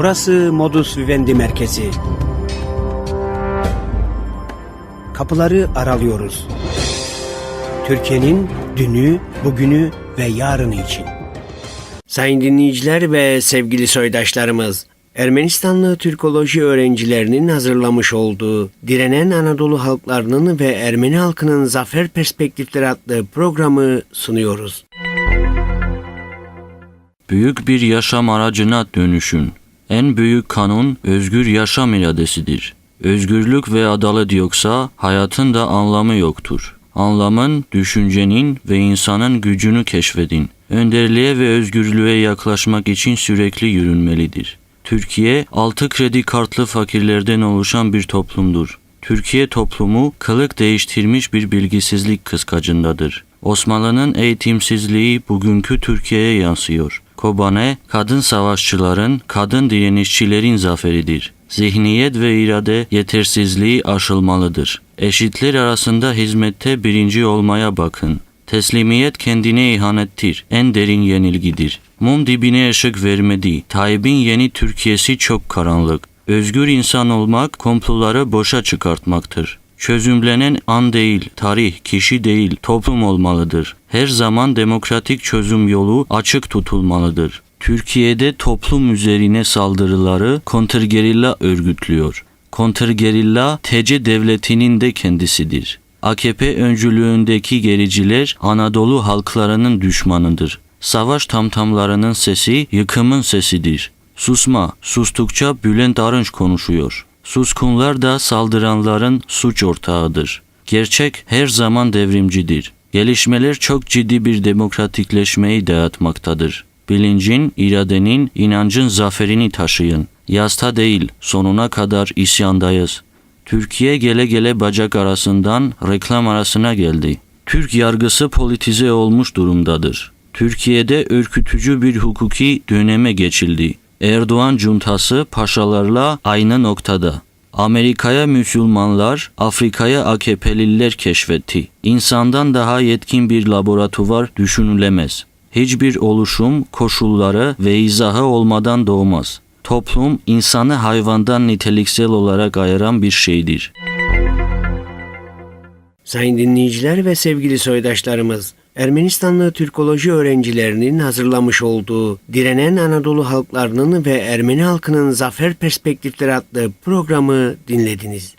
Burası Modus Vivendi merkezi. Kapıları aralıyoruz. Türkiye'nin dünü, bugünü ve yarını için. Sayın dinleyiciler ve sevgili soydaşlarımız, Ermenistanlı Türkoloji öğrencilerinin hazırlamış olduğu Direnen Anadolu Halklarının ve Ermeni halkının Zafer Perspektifleri adlı programı sunuyoruz. Büyük bir yaşam aracına dönüşün. En büyük kanun özgür yaşam iradesidir. Özgürlük ve adalet yoksa hayatın da anlamı yoktur. Anlamın, düşüncenin ve insanın gücünü keşfedin. Önderliğe ve özgürlüğe yaklaşmak için sürekli yürünmelidir. Türkiye, altı kredi kartlı fakirlerden oluşan bir toplumdur. Türkiye toplumu kılık değiştirmiş bir bilgisizlik kıskacındadır. Osmanlı'nın eğitimsizliği bugünkü Türkiye'ye yansıyor. Kobane, kadın savaşçıların, kadın direnişçilerin zaferidir. Zihniyet ve irade yetersizliği aşılmalıdır. Eşitler arasında hizmette birinci olmaya bakın. Teslimiyet kendine ihanettir. En derin yenilgidir. Mum dibine ışık vermedi. Tayyip'in yeni Türkiye'si çok karanlık. Özgür insan olmak komploları boşa çıkartmaktır. Çözümlenen an değil, tarih, kişi değil, toplum olmalıdır. Her zaman demokratik çözüm yolu açık tutulmalıdır. Türkiye'de toplum üzerine saldırıları kontrgerilla örgütlüyor. Kontrgerilla TC devletinin de kendisidir. AKP öncülüğündeki gericiler Anadolu halklarının düşmanıdır. Savaş tamtamlarının sesi yıkımın sesidir. Susma, sustukça Bülent Arınç konuşuyor. Suskunlar da saldıranların suç ortağıdır. Gerçek her zaman devrimcidir. Gelişmeler çok ciddi bir demokratikleşmeyi dayatmaktadır. Bilincin, iradenin, inancın zaferini taşıyın. Yasta değil, sonuna kadar isyandayız. Türkiye gele gele bacak arasından reklam arasına geldi. Türk yargısı politize olmuş durumdadır. Türkiye'de ürkütücü bir hukuki döneme geçildi. Erdoğan cuntası paşalarla aynı noktada. Amerika'ya Müslümanlar, Afrika'ya AKP'liler keşfetti. İnsandan daha yetkin bir laboratuvar düşünülemez. Hiçbir oluşum, koşulları ve izahı olmadan doğmaz. Toplum insanı hayvandan niteliksel olarak ayıran bir şeydir. Sayın dinleyiciler ve sevgili soydaşlarımız, Ermenistanlı Türkoloji öğrencilerinin hazırlamış olduğu Direnen Anadolu Halklarının ve Ermeni halkının Zafer Perspektifleri adlı programı dinlediniz.